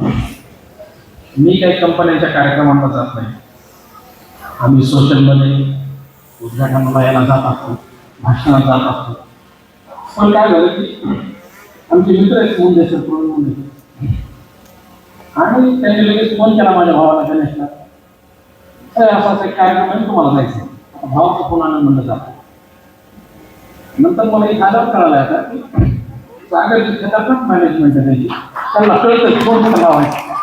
मी काही कंपन्यांच्या कार्यक्रमांना जात नाही. आम्ही सोशलमध्ये उद्घाटनाला यायला जात असतो भाषणात जात असतो. पण काय झालं की आमचे मित्र आहेत मुंदेश्वर प्रवीण मुंदेश्वर आणि त्यांनी लगेच फोन केला माझ्या भावाला गणेशला. "अरे, असा असा एक कार्यक्रम आहे तुम्हाला जायचं आता भावाचा फोन आणून म्हणलं जातो? नंतर मला एक आधार कळाला आता की सागर खतरनाक मॅनेजमेंट आहे त्याची. त्यांना कळतं कोण लावायचं.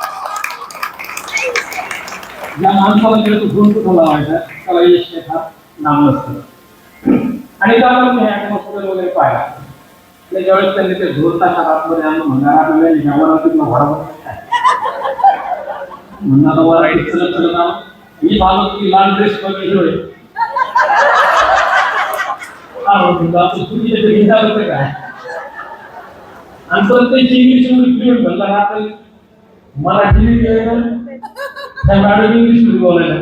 ज्या माणसाला कळतं गुण कुठं लावायचा त्याला यश हा नाम नसतं आणि त्यावर मी ॲटमॉस्फिअर वगैरे पाहिला. आणि ज्यावेळेस त्यांनी ते झोलताच्या आतमध्ये आणलं म्हणणार आपल्याला ह्यावर तिथलं घोडावर म्हणणार वराठी चलत चलत आलो मी भालो की लाल ड्रेस बघितलोय काय आणि परत त्यांची इंग्लिशमध्ये पिरियड म्हणला राहतं मराठी medium मॅडम इंग्लिशमध्ये बोलायला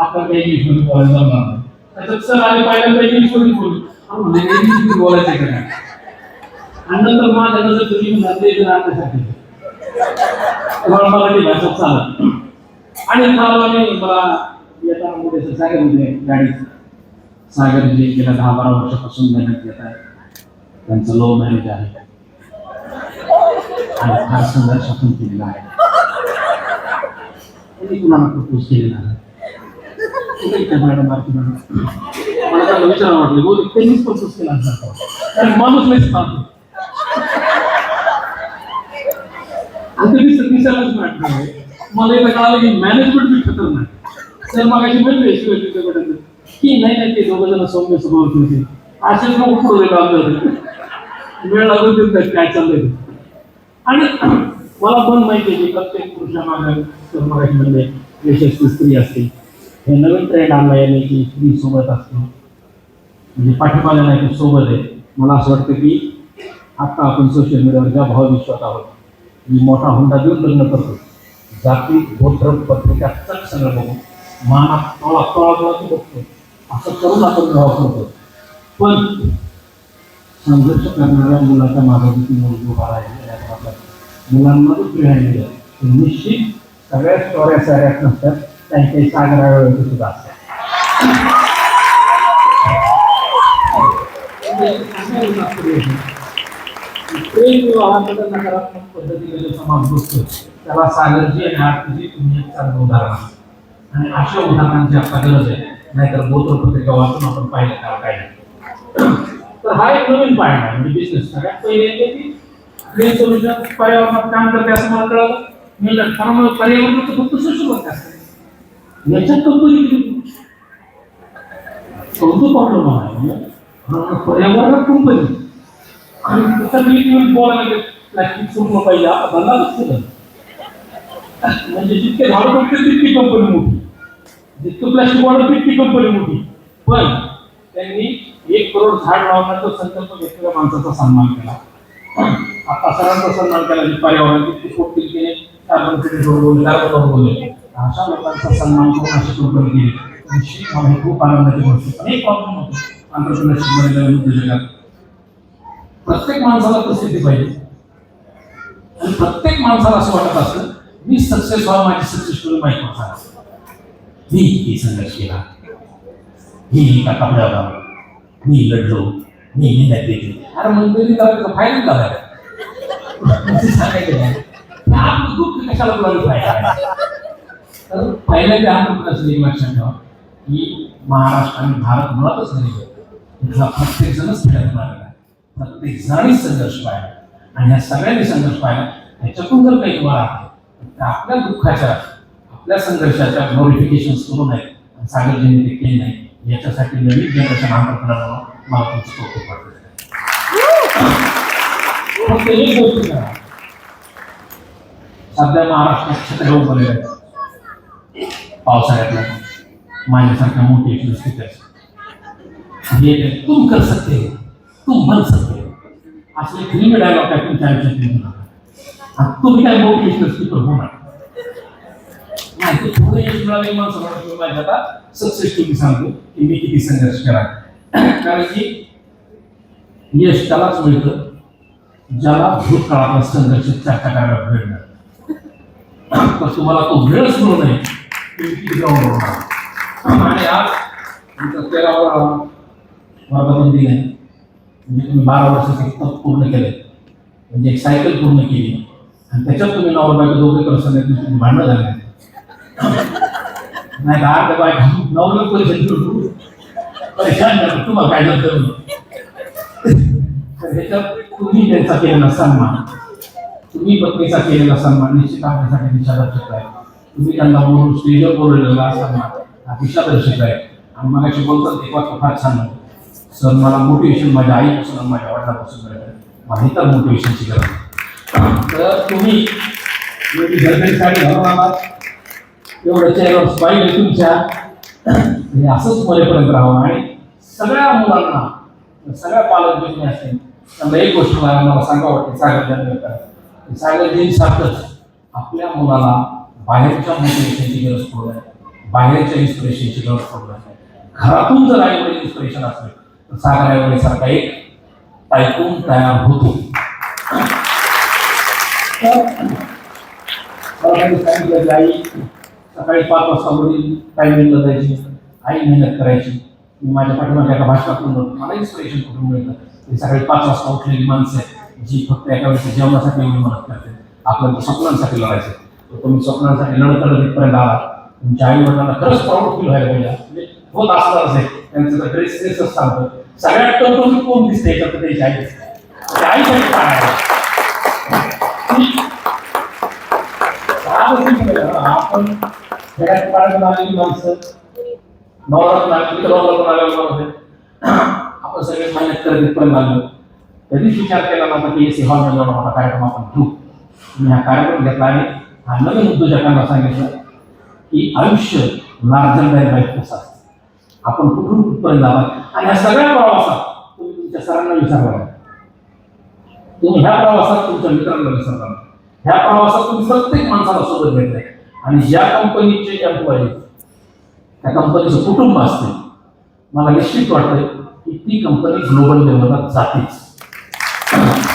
आपण काही इंग्लिशमध्ये बोलायला जमणार नाही. त्याच्यात सर आले पहिल्यांदा इंग्लिशमध्ये बोलू. आपण इंग्लिशमध्ये बोलायचं आहे का आणि नंतर माझ्या नजर तुम्ही म्हणते ते राहण्यासाठी मला मराठी भाषा चालत आणि चालू आणि मला येताना मध्ये सागरमध्ये गाडीत सागर जे गेल्या दहा बारा वर्षापासून मेहनत घेत आहे त्यांचं लो मॅरेज आहे. आणि फार संघर्षातून केलेला आहे. त्यांनी कुणाला प्रपोज केलेला आहे. मॅडम बारकी मॅडम. मला त्यांना विचारावं वाटलं बहुतेक त्यांनीच प्रपोज केला असावा. कारण माणूस नाहीच पाहतो आणि ते दिसत दिसायलाच मला एकदा कळालं की मॅनेजमेंट बी खतरनाक सर मग अशी म्हणले शिवाजी की नाही नाही ते दोघं जण सौम्य स्वभाव होते असेच पुढे वेळ लागून देतात काय चाललंय आणि मला पण माहिती आहे की प्रत्येक पुरुषामागे तर यशस्वी स्त्री असते. हे नवीन ट्रेंड आणला याने की स्त्री सोबत असते. म्हणजे पाठीमागे नाही की सोबत आहे. मला असं वाटतं की आत्ता आपण सोशल मीडियावर ज्या भावविश्वात आहोत मी मोठा हुंडा देऊन लग्न करतो. जाती गोत्र पत्रिका चक सगळं बघू मानात तोळा तोळा बघतो. असं करून आपण विवाह करतो. पण संघर्ष करणाऱ्या मुलाच्या मागे किती मुलगी उभा राहिली मुलांमध्येच राहिलेलं आहे. तर निश्चित सगळ्या स्टोऱ्या साऱ्यात नसतात काही काही सागरा वेळ सुद्धा असतात. प्रेम विवाहाकडे नकारात्मक पद्धतीने जो समाज बघतो त्याला सागरजी आणि आरतीजी तुम्ही एक चांगलं उदाहरण असतं आणि अशा उदाहरणांची आपला गरज आहे. नाहीतर गोत्रपत्रिका वाचून आपण पाहिलं त्याला काय तर हा एक नवीन पायंडा आहे म्हणजे बिझनेस सगळ्यात पहिले की ग्रीन सोल्युशन पर्यावरणात काम करते असं मला कळालं मी म्हणलं, कारण मग पर्यावरणाचं फक्त सोशल वर्क असतं याच्यात कंपनी कोणतं प्रॉब्लेम आहे म्हणजे पर्यावरणात कंपनी आणि त्याचं मी तुम्ही बोलायला प्लॅस्टिक सोडलं पाहिजे आता बंदाच केलं म्हणजे जितके झाडं तोडतील तितकी कंपनी मोठी जितकं प्लॅस्टिक वाढत तितकी कंपनी मोठी पण त्यांनी एक करोड झाड लावण्याचा संकल्प घेतलेल्या माणसाचा सन्मान केला आता सरांचा सन्मान केला जे पर्यावरण किती कोटी केले कार्बन क्रेडिटवर बोलले बोलले. अशा लोकांचा सन्मान करून अशी कंपनी केली. निश्चित मला ही खूप आनंदाची गोष्ट अनेक प्रॉब्लेम होतो. आंतरप्रदेशमध्ये नवीन उद्योजकात प्रत्येक माणसाला प्रसिद्धी पाहिजे. आणि प्रत्येक माणसाला असं वाटत असतं मी सक्सेस व्हा माझी सक्सेस स्टोरी माहीत माणसा मी किती संघर्ष केला. मी एका कपड्यावर मी लढलो. मी मेहनत केली अरे मंदिरी करायचं फायदा झाला तर पहिल्या त्या प्रश्न एक लक्षात ठेवा की महाराष्ट्र आणि भारत मुळातच नाही प्रत्येक जणच फिरत मारला प्रत्येक जणांनी संघर्ष पाहिला. आणि या सगळ्यांनी संघर्ष पाहिला. ह्याच्यातून जर काही तुम्हाला आपल्या दुःखाच्या आपल्या संघर्षाच्या ग्लोरिफिकेशन करू नये आणि ते केले नाही याच्यासाठी नवीन जनरेशन आंतरप्रनर मला तुमचं कौतुक वाटतं फक्त एक गोष्ट करा सध्या महाराष्ट्रात छत्रपती बनले पावसाळ्यातला माझ्यासारख्या मोठी युनिव्हर्सिटी ये तुम कर सकते तुम बन सकते असले फिल्म डायलॉग काय तुमच्या आयुष्यात तुम्ही काय मोटिवेशनल तर होणार. नाही ते थोडं माणसं म्हणून तुम्ही माझ्या आता सक्सेस तुम्ही सांगतो की मी किती संघर्ष करा कारण की यश त्यालाच मिळतं. ज्याला भूतकाळातला संघर्ष चर्चा करायला वेळ मिळतो तर तुम्हाला तो वेळच मिळू नये. तुम्ही ग्राउंडवर आणि आज तुमचा तेरावा वर्गबंदी आहे. म्हणजे तुम्ही बारा वर्षाचे तप पूर्ण केले म्हणजे एक सायकल पूर्ण केली. आणि त्याच्यात तुम्ही नवरा बायको दोघे प्रसंग तुम्ही भांडणं झाले. नाही का आठ बाय नवरा परिषद करू परेशान झालं तुम्हाला काय झालं त्याच्यात ह्याच्यात तुम्ही त्यांचा केलेला सन्मान. तुम्ही पत्नीचा केलेला सन्मान निश्चित आपल्यासाठी दिशादर्शक आहे. तुम्ही त्यांना बोलून स्टेजवर बोललेला सन्मान हा दिशादर्शक आहे. आणि मग अशी बोलतात ते वाक्य फार छान सर मला मोटिवेशन माझ्या आईपासून माझ्या वडिलांपासून मिळतं मला इतर मोटिवेशनची गरज तर तुम्ही एवढी घरगडी साडी घालून आलात. एवढं चेहऱ्यावर स्माईल आहे तुमच्या. हे असंच मरेपर्यंत राहावं आणि सगळ्या मुलांना सगळ्या पालक जे असतील त्यांना एक गोष्ट मला मला सांगा वाटते सागर जानवेकर सागरजी सारखंच आपल्या मुलाला बाहेरच्या मोटिवेशनची गरज पडू बाहेरच्या इन्स्पिरेशनची गरज पडू घरातून जर आईवडील इन्स्पिरेशन असेल तर सागर आईवडील सारखा एक टायकून तयार होतो. सांगितलं आई सकाळी पाच वाजता वडील टायमिंगला जायची. आई मेहनत करायची. मी माझ्या पाठीमागे एका भाषणातून मला इन्स्पिरेशन कुठून मिळतं? ती सकाळी पाच वाजता उठलेली माणसं आहेत जी फक्त एका वेळेस जेवणासाठी एवढी मदत करते आपल्याला स्वप्नांसाठी लढायचं तर तुम्ही स्वप्नांसाठी लढत लढत इथपर्यंत आला. तुमच्या आई वडिलांना खरंच प्राऊड फील व्हायला पाहिजे म्हणजे होत असणार असेल त्यांचं तर ड्रेस ड्रेसच सांगतो. सगळ्यात टवटवीत कोण दिसते याच्यात त्याची आई दिसते. त्याची आईसाठी काय आपण खेड्यात पाण्यातून आलेली माणसं नवरातून आलेली इतर आलेली माणसं आपण सगळे मेहनत करत इथपर्यंत आलो कधीच विचार केला नव्हता की एसी हॉलमध्ये एवढा हा कार्यक्रम आपण घेऊ. मी हा कार्यक्रम घेतला आणि हा नवीन उद्योजकांना सांगितलं की आयुष्य लार्जर बाईक लाईफ कसं असतं. आपण कुठून कुठपर्यंत आलात आणि ह्या सगळ्या प्रवासात तुम्ही तुमच्या सरांना विचारला तुम्ही ह्या प्रवासात तुमच्या मित्रांना विसरला ह्या प्रवासात तुम्ही प्रत्येक माणसाला सोबत घेतलाय. आणि ज्या कंपनीचे एम्प्लॉईज त्या कंपनीचं कुटुंब असते मला निश्चित वाटतंय की ती कंपनी ग्लोबल लेवलला जातेच.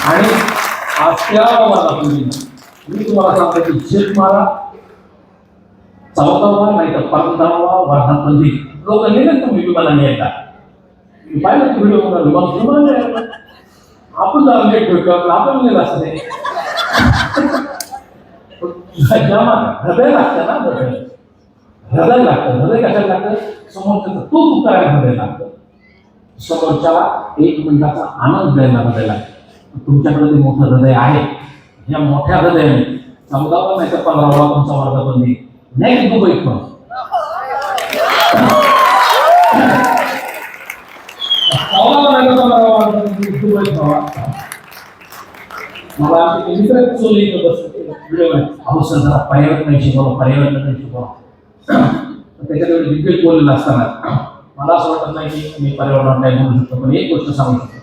आणि आज त्या वर्गापूर्वी मी तुम्हाला सांगतो की झेप मारा चौदावा नाही तर पंधरावा वर्धापन लोक नेले तुम्ही विमानाने एकदा मी पाहिलं व्हिडिओ विमान विमान आपण जरा लेट ठेवतो आपण नेलं असं नाही जेव्हा हृदय लागतं ना हृदय हृदय लागतं. हृदय कशाला लागतं? समोरच्याचं तो तू करायला हृदय लागतं. समोरच्याला एक मिनिटाचा आनंद द्यायला हृदय लागतं. तुमच्याकडे ते मोठं हृदय आहे. या मोठ्या हृदयाने चौदावा नाही तर पंधरावा तुमचा वर्धापन नाही. दुबई पण? नाही दुबईत मला मित्र चोरी करत असतो पर्यावरण नाही. शिकवा पर्यावरण नाही शिकवा त्याच्याकडे डिटेल बोललेलं असताना मला असं वाटत नाही की मी पर्यावरण काय बोलू शकतो पण एक गोष्ट सांगू शकतो.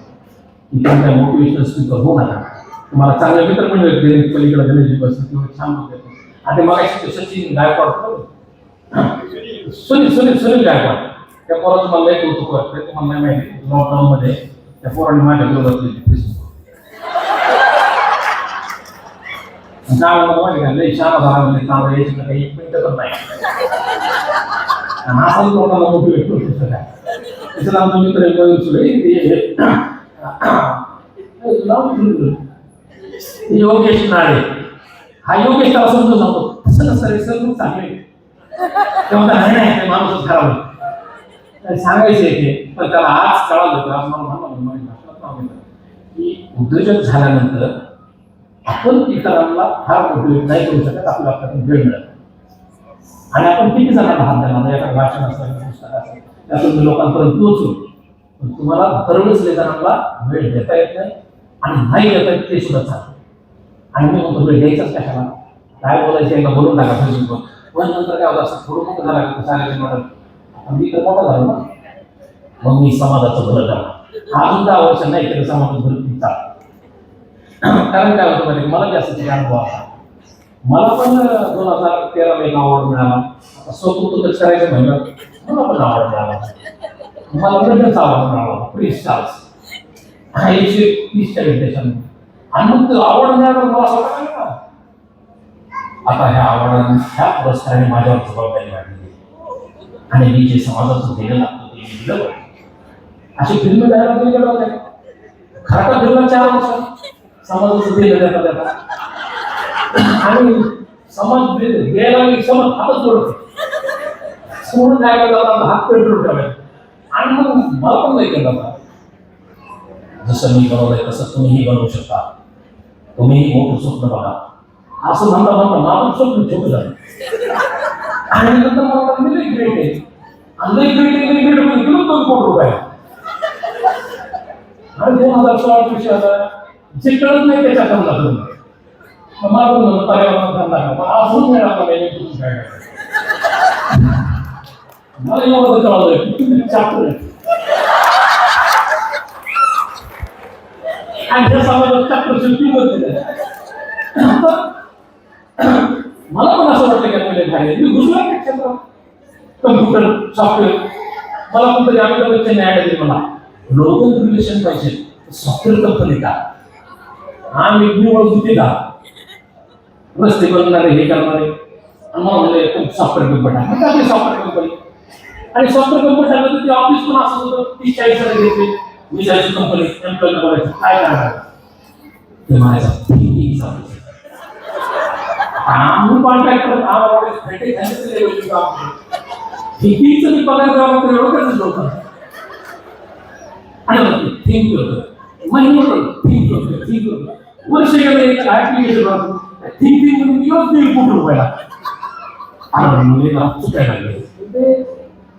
की तुम्ही काय मोटिवेशनल स्पीकर होऊ नका. तुम्हाला चांगले मित्र पण मिळते पलीकडे गणेशजी बसले तेवढे छान बोलते आणि मग सचिन गायकवाड सुनील सुनील सुनील गायकवाड. त्या पोराचं मला एक कौतुक वाटतं तुम्हाला नाही माहिती. लॉकडाऊनमध्ये त्या पोराने माझ्या विरोधात लिहिली माहिती शाळा झाला म्हणजे चांगला काही एक मिनिटं पण नाही असाच लोकांना मोटिवेट करू शकतो काय त्याच्यात आमचा मित्र एक नवीन योगेश नाळे हा योगेश त्याला समजून सांगतो तसं नसतं रे सर खूप चांगले तेव्हा नाही नाही ते माणूसच खराब सांगायचं आहे ते पण त्याला आज कळालं होतं आज मला की उद्योजक झाल्यानंतर आपण इतरांना फार उपयोग नाही करू शकत आपल्या आपल्याकडून वेळ मिळत आणि आपण किती जणांना हात देणार एखादं भाषण असेल पुस्तक असेल त्यातून मी लोकांपर्यंत पोहोचू पण तुम्हाला दरवेळेस जणांना वेळ देता येत नाही आणि नाही देता येत ते सुद्धा चालतं आणि मी म्हणतो वेळ द्यायचाच कशाला? काय बोलायचं एकदा बोलून टाका फेसबुकवर पण. नंतर काय होतं असं थोडं मोठं झालं की सांगायचं मॅडम मी तर मोठा झालो ना. मग मी समाजाचं भलं करणार. अजून दहा वर्ष नाही केलं समाजात भलं चालतं कारण काय होतं म्हणजे मला जास्त अनुभव आला. मला पण दोन हजार तेराला एक अवॉर्ड मिळाला. आता स्वतंत्र करायचं म्हणलं मला पण अवॉर्ड मिळाला. मला ब्रिटनचा अवॉर्ड मिळाला. फ्री स्टार्स एकशे तीसच्या देशांमध्ये आणि मग तो अवॉर्ड मिळाला मला असं वाटलं का आता ह्या आव्हानाने ह्या पुरस्काराने माझ्यावर जबाबदारी वाढली. आणि मी जे समाजाचं देणं लागतो ते मी दिलं पाहिजे. अशी फिल्म तयार केली गेलं होते खरं तर फिल्म चार वर्ष. समाजाचं देणं देता देता आणि समाज दे- द्यायला समाज हातच जोडतो सोडून काय करतात हात पेटून ठेवायचे आणि मग मला पण नाही केलं जसं मी बनवलंय तसं तुम्हीही बनवू शकता. तुम्हीही मोठं स्वप्न बघा. असं म्हणता म्हणता माझं स्वप्न छोटं झालं. आणि नंतर मला वाटलं, लई ग्रेट आहे. आणि लई ग्रेट आहे लई ग्रेट म्हणजे किलो दोन कोटी रुपये. आणि दोन हजार सोळा विषय आता जे कळत नाही त्याच्या काम लागलं मग मला पण म्हणलं पर्यावरण काम लागलं पण अजून मिळाला नाही तुम्ही काय करायचं. मला एवढं कळलं की तुम्ही चाकू आहे आणि त्या समाजात चाकूची किंमत दिली. मला पण असं वाटतं की आपल्याला काय आहे. मी घुसलो त्या क्षेत्रात कम्प्युटर सॉफ्टवेअर मला पण तरी अमिताभ बच्चन ऍड दिली मला लोकल रिलेशन पाहिजे सॉफ्टवेअर कंपनी का आम्ही निवड होती का रस्ते बनणारे हे करणारे. आणि म्हणले सॉफ्टवेअर कंपनी आहे. मग सॉफ्टवेअर कंपनी आणि सॉफ्टवेअर कंपनी झालं ते ऑफिस पण असं होतं तीस चाळीस हजार घेते. वीस चाळीस कंपनी एम्प्लॉय करायचं काय करणार? ते म्हणायचं आम्ही कॉन्ट्रॅक्टर आम्हाला भेटे थिंकिंगचं मी पगार द्यावा तर एवढं कसं लोक. आणि थिंक होतं थिंक होतं थिंक होतं वर्ष गेलं दीड कोटी रुपयाला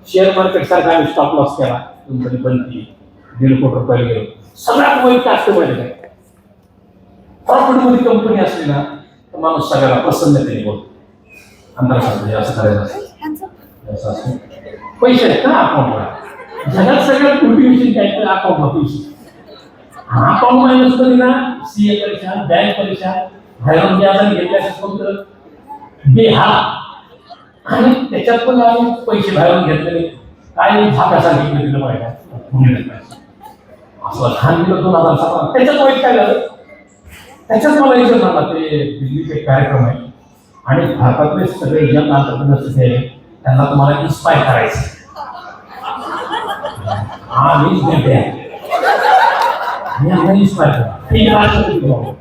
शेअर मार्केट सारखा आम्ही स्टॉप लॉस केला. कंपनी बनती दीड कोटी गेलो. सगळ्यात वाईट असतं माहिती काय प्रॉफिटमध्ये कंपनी असली ना तर माणूस सगळ्याला प्रसन्नतेने बोलतो अंतर सांगतो असं करायचं असतं. असं असतं. पैसे आहेत ना अकाउंटला जगात सगळ्यात मोठी काय? तर अकाउंटला पैसे. अकाउंट मायनस कधी ना सी ए परीक्षा बँक परीक्षा. बाहेरून व्याजाने घेतल्यास फक्त बेहाल आणि त्याच्यात पण आम्ही पैसे बाहेरून घेतलेले. काय झाका सांगितलं दिलं पाहिजे पाहिजे. असं लहान दिलं दोन हजार त्याच्यात वाईट काय झालं? त्याच्यात मला विचार झाला ते दिल्लीचे कार्यक्रम आहे. आणि भारतातले सगळे यंग entrepreneurs जे आहे त्यांना तुम्हाला इन्स्पायर करायचं. हा मीच भेटे आहे आणि यांना इन्स्पायर करा ठीक आहे राष्ट्रपती भवन.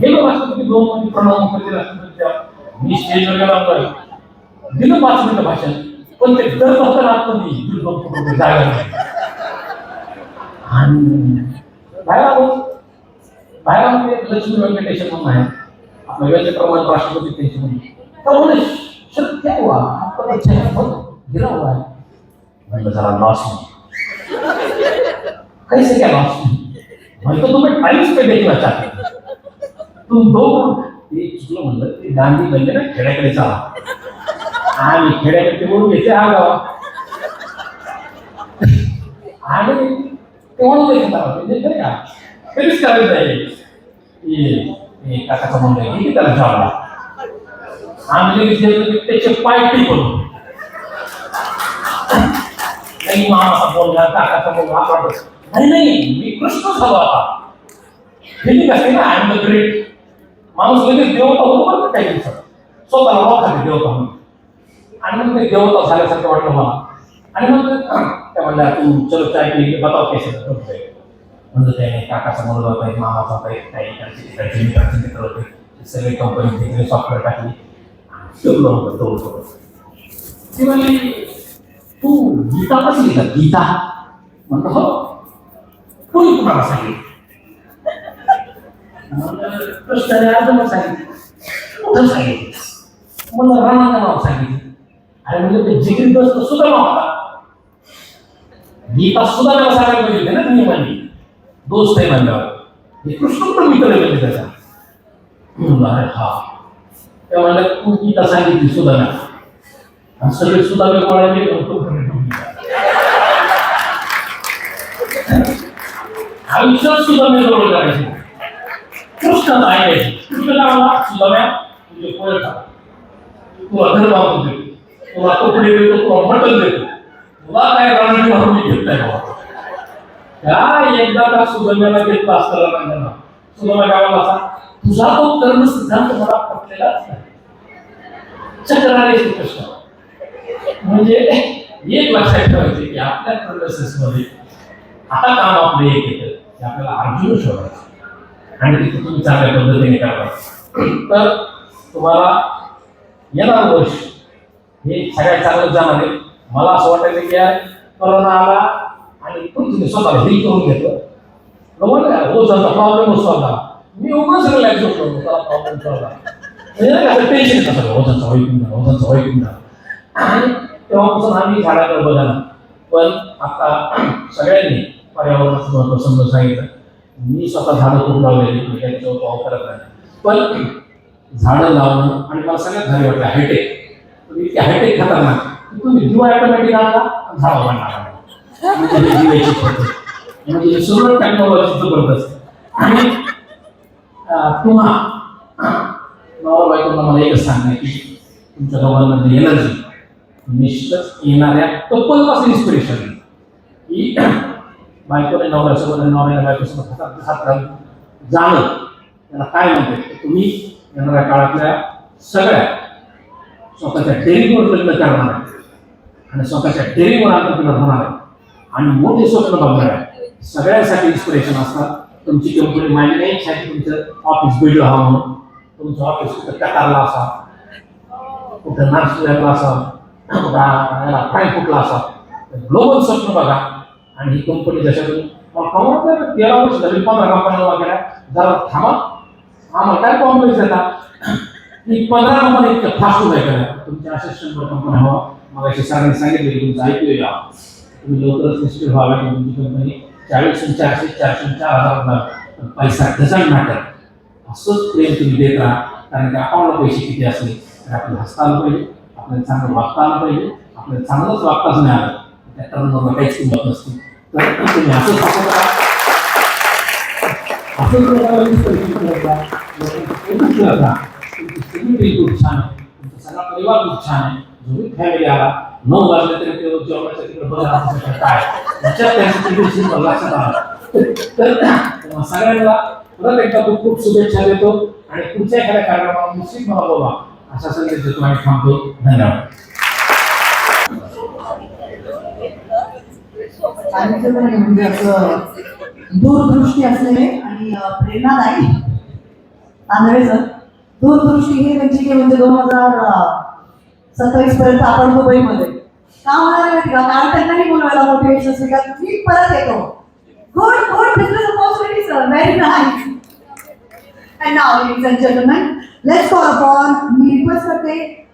गेलो राष्ट्रपती भवनमध्ये प्रणव मुखर्जी मी स्टेजवर गेला होता. दिलं पाच मिनिटं भाषण. पण ते दर फक्त आतमध्ये नाही दोन जागा नाही. आणि बाहेर आलो. बाहेर आलो ते लक्ष्मी व्यंकटेश्वर म्हणून आहे. आपल्या व्यंकटरमण राष्ट्रपती त्यांची म्हणून. तर म्हणे शक्य हुआ आपका तो चेहरा बहुत गिरा हुआ है जरा लॉस कैसे क्या लॉस मैं तो तुम्हें टाइम्स पे देखना चाहते तुम दो ते चुकलं म्हणलं ते गांधी बनले ना खेड्याकडे चला। आणि खेड्याकडे म्हणून घेते हा गावा आणि ते म्हणून घेते म्हणजे नाही का कधीच करायचं आहे काकाचा मुलगा आहे, किती त्याला जॉबला आम्ही लगेच त्याचे पाय टिकून काही मामाचा मुलगा काकाचा मुलगा हा। अरे नाही मी कृष्ण झालो आता. फिलिंग असते ना आय एम द ग्रेट माणूस लगेच देवता होतो बरं का काही दिवसात. स्वतःला ओळखाते देवता म्हणून. आणि मग ते देवता झाल्यासारखं वाटलं मला. आणि मग त्या म्हणल्या तू चलो चाय पी बताव कैसे करतोय म्हणजे त्याने काकाचा मुलगा होता एक मामाचा होता एक काही इकडचे तिकडचे मित्राचे मित्र होते. ते सगळे कंपनी तिकडे सॉफ्टवेअर टाकली. शिकलो होतं तो होतो. ती म्हणली तू गीता कशी लिहिता गीता. म्हणतो हो. कोणी तुम्हाला सांगितलं म्हणलं, कृष्णाने अर्जुन सांगितलं कुठं सांगितलं मला रामाचं नाव सांगितलं अरे म्हणजे ते जिगरी बस सुद्धा होता गीता सुद्धा मला सांगायला पाहिजे होती ना तुम्ही म्हणली दोस्त आहे म्हणल्यावर हे कृष्ण पण मित्र आहे म्हणजे त्याचा म्हणलं, अरे हा त्या म्हणलं तू गीता सांगितली सुद्धा ना आणि आयुष्यात सुद्धा मी जवळ करायचे कृष्ण ऐकायचे कृष्णला सुद्धा तुझे पोळे खा तुला कपडे देतो तुला मटण देतो तुला काय रणनी म्हणून मी घेत नाही त्या एकदा का सुगंधाला घेतला असताना सुगंधा गावाला असा तुझा तो कर्म सिद्धांत मला पटलेलाच नाही चक्रारे कृष्ण म्हणजे एक लक्षात ठेवायचे की आपल्या प्रोसेस मध्ये आता काम आपलं एक येतं की आपल्याला अर्जुन शोधायचं. आणि तिथे तुम्ही चांगल्या पद्धतीने करायचं तर तुम्हाला येणार वर्ष हे सगळ्यात चांगलं जाणार आहे. मला असं वाटायचं की यार करोना आला आणि पण तुम्ही स्वतःला हिल करून घेतलं. बरोबर हो झाला प्रॉब्लेम सॉल्व झाला मी उगाच रिलॅक्स होतो त्याला प्रॉब्लेम सॉल्व झाला टेन्शन कसं ओझांचा होईल किंवा ओझांचा हो होईल किंवा आणि तेव्हापासून आम्ही झाडाकडे बघायला पण आता सगळ्यांनी पर्यावरणाचं महत्त्व समजून सांगितलं. मी स्वतः झाडं खूप लावलेली मी त्यांचा पाव करत नाही. पण झाडं लावणं आणि मला सगळ्यात भारी वाटलं हायटेक. तुम्ही इतके हायटेक खतरनाक. तुम्ही जीव ऑटोमॅटिक आला झाडं वाढणार म्हणजे हे जीवाची पद्धत. म्हणजे टेक्नॉलॉजी जबरदस्त आणि पुन्हा तुम्हा बायकोंना मला एकच सांगणं की तुमच्या दोघांमध्ये एनर्जी निश्चितच येणाऱ्या कपलपासून इन्स्पिरेशन की बायकोने नवऱ्या सोबत नवऱ्या बायकोसोबत हातात हात घालून जाणं. त्याला काय म्हणते तुम्ही येणाऱ्या काळातल्या सगळ्या स्वतःच्या डेअरिंगवर लग्न करणार आहे. आणि स्वतःच्या डेअरिंगवर अंतर्गत होणार आहे. आणि मोठे स्वप्न बघणार आहे. सगळ्यांसाठी इन्स्पिरेशन असतात तुमची कंपनी माझी नाही साठी तुमचं ऑफिस बिल्ड व्हावं म्हणून. तुमचं ऑफिस कुठं कतारला असा कुठं नाशिकला असा कुठं फ्रँकफुटला असा ग्लोबल स्वप्न बघा. आणि ही कंपनी जशा तुम्ही मग तेरा वर्ष झाली पंधरा कंपन्या वगैरे जरा थांबा. आम्हाला काय कॉम्प्लेक्स येतात की पंधरा कंपन्या इतक्या फास्ट उभ्या करा तुमच्या अशा शंभर कंपन्या हवा. मग अशी सरांनी सांगितले की तुमचं ऐकू या तुम्ही लवकरच निश्चित व्हावे तुमची कंपनी चाळीस चारशे चारशे चार हजार पैसा डझन मॅटर असंच प्रेम तुम्ही देत राहा. कारण की अकाउंटला पैसे किती असले तर आपल्याला हसता आलं पाहिजे आपल्याला चांगलं वागता आलं पाहिजे आपल्याला चांगलंच वागताच नाही आलं. त्या टर्नला काहीच किंमत नसते. तुम्ही असंच हसत राहा तुमची खूप छान आहे तुमचा सगळा परिवार खूप छान आहे जो फॅमिली आला नऊ वाजले तरी ते जेवणाच्या तिकडे काय त्याच्यात त्यांचं लक्षात तर सगळ्यांना परत एकदा खूप खूप शुभेच्छा देतो आणि पुढच्या एखाद्या कार्यक्रमाला निश्चित मला बोलवा अशा संदेश देतो आणि थांबतो धन्यवाद. सांगितलं म्हणजे असं दूरदृष्टी असलेले आणि प्रेरणादायी. तांदळे सर दूरदृष्टी हे त्यांची की म्हणजे दोन हजार सत्तावीस पर्यंत आपण दुबईमध्ये का होणार आहे माहिती का? कारण त्यांनाही बोलवायला मोटिवेशन स्वीकार मी परत येतो. Good good business opportunity sir very nice and now ladies and gentleman let's call upon me request करते